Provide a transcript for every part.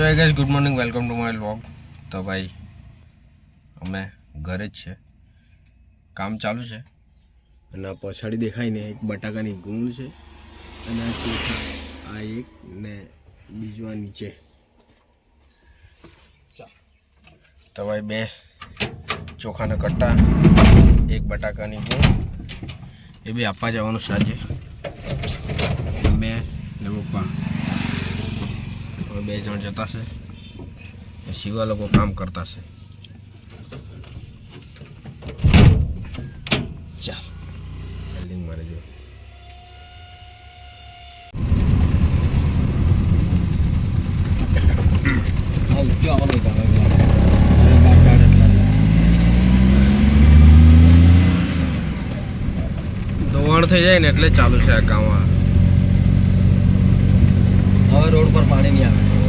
So hey guys good morning welcome to my vlog તો ભાઈ, અમે ઘરે જ છે. કામ ચાલુ છે. અને આ પછાડી દેખાય ને, એક બટાકાની ગુંદ છે. અને આ એક ને બીજું આ નીચે. તો ભાઈ, બે ચોખાના કટ્ટા, એક બટાકાની ગુંદ એ બી આપવા જવાનું છે આજે મેં ને પપ્પા હવે બે જણ જતા છે. સિવા શિવા લોકો કામ કરતા છે. ચાલ. બિલ્ડિંગ મારે જો. ધોવાણ થઈ જાય ને એટલે ચાલુ છે આ કામ આ હવે રોડ પર પાણી નહીં આવે.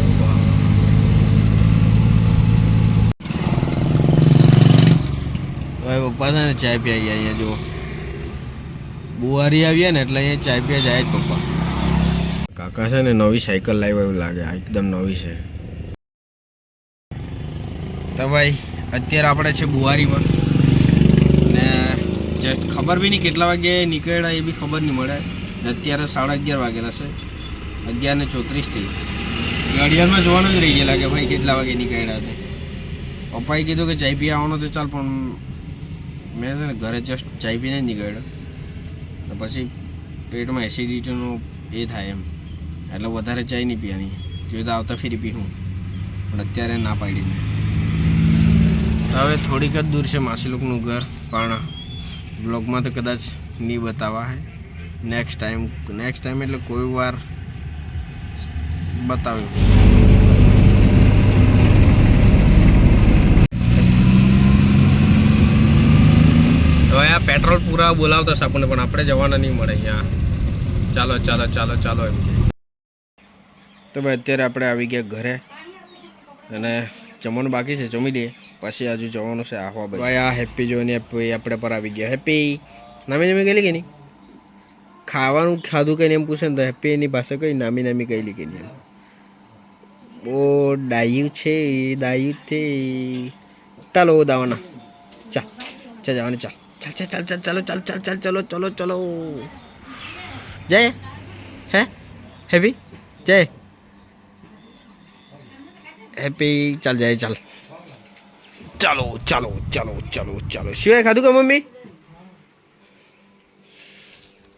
ભાઈ પપ્પા છે ને ચાય પી ગયા અહીંયા જુઓ. બુવારી આવ્યા ને એટલે અહીંયા ચાય પીવા જાય જ પપ્પા. કાકા છે ને નવી સાયકલ લાવ્યા એવું લાગે એકદમ નવી છે. તો ભાઈ અત્યારે આપણે છે બુવારીમાં ને જસ્ટ ખબર બી નહીં કેટલા વાગે નીકળ્યા એ બી ખબર નહીં મળે. અત્યારે સાડા અગિયાર વાગેલા છે. અગિયાર ને ચોત્રીસ થઈ ઘડિયાળમાં જોવાનું જ રહી ગયેલા કે ભાઈ કેટલા વાગે નીકળ્યા હતા પપ્પાએ કીધું કે ચાય પી આવવાનો તો ચાલ પણ મેં છે ને ઘરે જસ્ટ ચાય પીને નીકળ્યો. તો પછી પેટમાં એસિડિટીનું એ થાય એમ. એટલે વધારે ચાય નહીં પીવાની. જોઈએ તો આવતા ફેરી પીવું પણ અત્યારે ના પાડી મેં. હવે થોડીક જ દૂર છે માસીલુકનું ઘર, પણ બ્લોગમાં તો કદાચ નહીં બતાવવા હે નેક્સ્ટ ટાઈમ નેક્સ્ટ ટાઈમ એટલે કોઈ વાર બતાવ્યું તો અહીંયા પેટ્રોલ પૂરા બોલાવતા છે આપણને, પણ આપણે જવાના નહીં મળે અહીંયા. ચાલો ચાલો ચાલો ચાલો એમ. તો ભાઈ અત્યારે આપણે આવી ગયા ઘરે અને જમવાનું બાકી છે, જમી લઈએ. પછી હજુ જવાનું છે આહવા ભાઈ, આ હેપી જોઈને આપણે પર આવી ગયા. હેપી. નામી નામી ગયેલી કે નહીં? ખાવાનું ખાધું કઈ એમ પૂછે ને તો હેપી એની પાસે કઈ નામી નામી ગયેલી કે નહીં ઓ, ડાયું છે ડાયું છે ચાલો દાવાના. ચા ચા જવાની ચાલ ચાલ ચાલ ચાલ ચાલ ચાલો ચાલ ચાલ ચાલ ચલો ચલો ચલો જય હે હેપી જય હેપી ચાલ જાય ચાલ ચાલો ચાલો ચાલો ચાલો ચાલો શિવાય ખાધું કે મમ્મી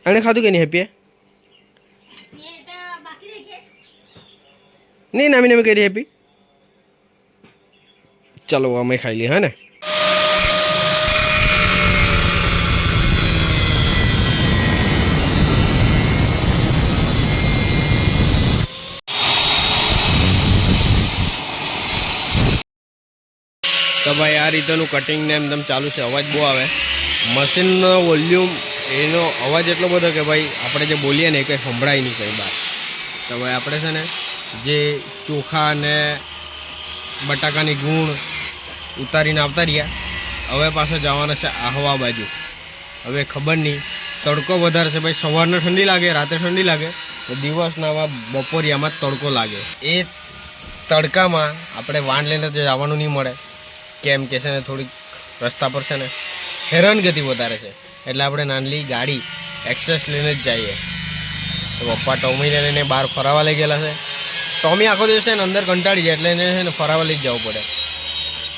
આણે ખાધું કે નહીં હેપીએ નહીં નામી નામી કરી હેપી ચાલો અમે ખાઈ લઈએ હા ને તો ભાઈ આ રીતેનું કટિંગ ને એમ તેમ ચાલુ છે. અવાજ બહુ આવે. મશીનનો વોલ્યુમ એનો અવાજ એટલો બધો કે ભાઈ આપણે જે બોલીએ ને એ કંઈ સંભળાય નહીં કંઈ બહાર. તો ભાઈ આપણે છે ને જે ચોખા ને બટાકાની ગુણ ઉતારીને આવતા રહ્યા, હવે પાછો જવાના છે આહવા બાજુ. હવે ખબર નહીં. તડકો વધારે છે ભાઈ. સવારને ઠંડી લાગે, રાતે ઠંડી લાગે, તો દિવસના આવા બપોરિયામાં તડકો લાગે. એ તડકામાં આપણે વાન લઈને જવાનું નહીં મળે. કેમ કે છે ને થોડીક રસ્તા પર છે ને હેરાનગતિ વધારે છે. એટલે આપણે નાનલી ગાડી એક્સેસ લઈને જ જઈએ. તો પપ્પા ટોમીને લઈને બહાર ફરાવા લઈ ગયેલા છે. ટોમી આખો દિવસ છે ને અંદર કંટાળી જાય એટલે એને છે ને ફરાવા લઈ જ જવું પડે.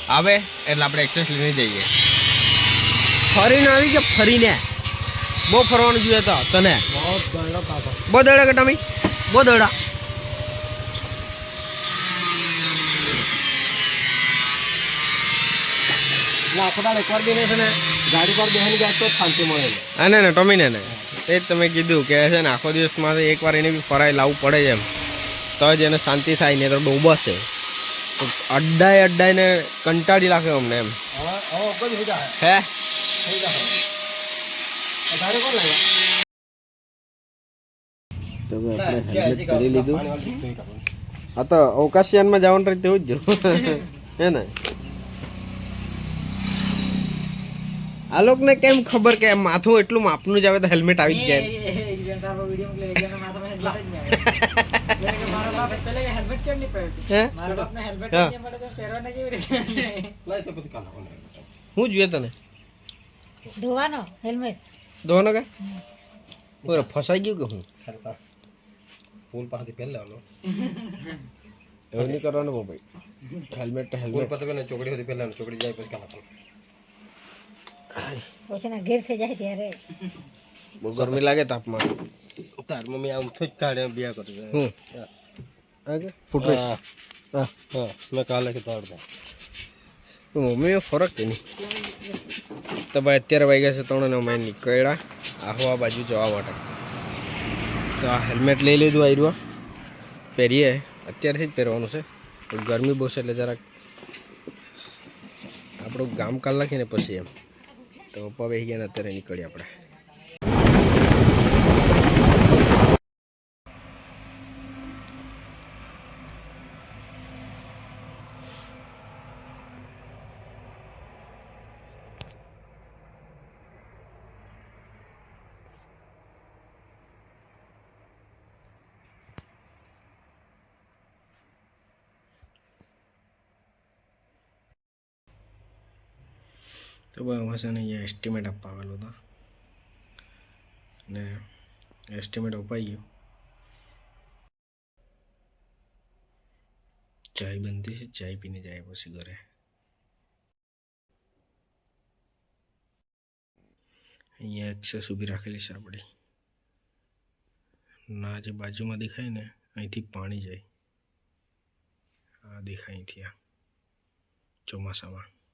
આવે એટલે આપણે એક્સેસ લઈને જઈએ. ફરીને આવી કે ફરીને? બહુ ફરવાનું જોઈએ તો તને? બહુ દડા કે ટમી? બહુ દડા. લાકડા એકવાર બી છે ને ગાડી પર બેહાની જાય તો જ શાંતિ મળે. હા ને ને ટમીને ને એ જ તમે કીધું કે છે ને આખો દિવસમાં એકવાર એને બી ફરાઈ લાવવું પડે છે એમ. તો જ એને શાંતિ થાય ને તો ડૂબશે અડ્ડાય અડ્ડાઈને કંટાળી નાખે અમને એમ. હે? તો આપણે હેલ્મેટ કરી લીધું. હા તો અવકાશયાનમાં જવાનું રહે તેવું જ જો. હે ને? આ લોકોને કેમ ખબર કે માથું એટલું માપનું જ આવે તો હેલ્મેટ આવી જ જાય? હે? લાય તો પછી કાલ આવવાનું. હું જોઈએ તને? ધોવાનો હેલ્મેટ ધોવાનો કે? ઓરે ફસાઈ ગયું કે હું? ફૂલ પાસેથી પહેલા આવવાનું. એવું નહીં કરવાનું ભાઈ. હેલ્મેટ હેલ્મેટ ચોકડી સુધી પહેલા ચોકડી જાય પછી કાલ આવવાનું. ઘેર થઈ જાય ત્યારે. બહુ ગરમી લાગે તાપમાન. તાર મમ્મી આમ થોજ કાઢે એમ બિયા કરે. હું કે? ફૂટવે. હા, હા. મેં કાલે કે તાડતા તો. મમ્મીનો ફરક કે નહીં. તો ભાઈ અત્યારે વાગ્યા છે ત્રણ અને અમે નીકળ્યા. આહવા બાજુ જવા માટે. તો આ હેલ્મેટ લઈ લીધું આવ્યું પહેરીએ. અત્યારથી જ પહેરવાનું છે. તો ગરમી બહુ છે એટલે જરાક આપણું ગામ કાલ નાખીને પછી એમ. તો પપ્પા બેસી ગયા ને અત્યારે નીકળીએ આપણે તો બસ એને અહીંયા એસ્ટિમેટ આપવા આવેલો હતો. ને એસ્ટિમેટ અપાઈ ગયું. ચાય બનતી છે, ચાય પીને જાય પછી ઘરે. અહીંયા એક્સેસ ઊભી રાખેલી છે આપણી. ના જે બાજુમાં દેખાય ને, અહીંથી પાણી જાય. આ દેખાય અહીંથી આ ચોમાસામાં.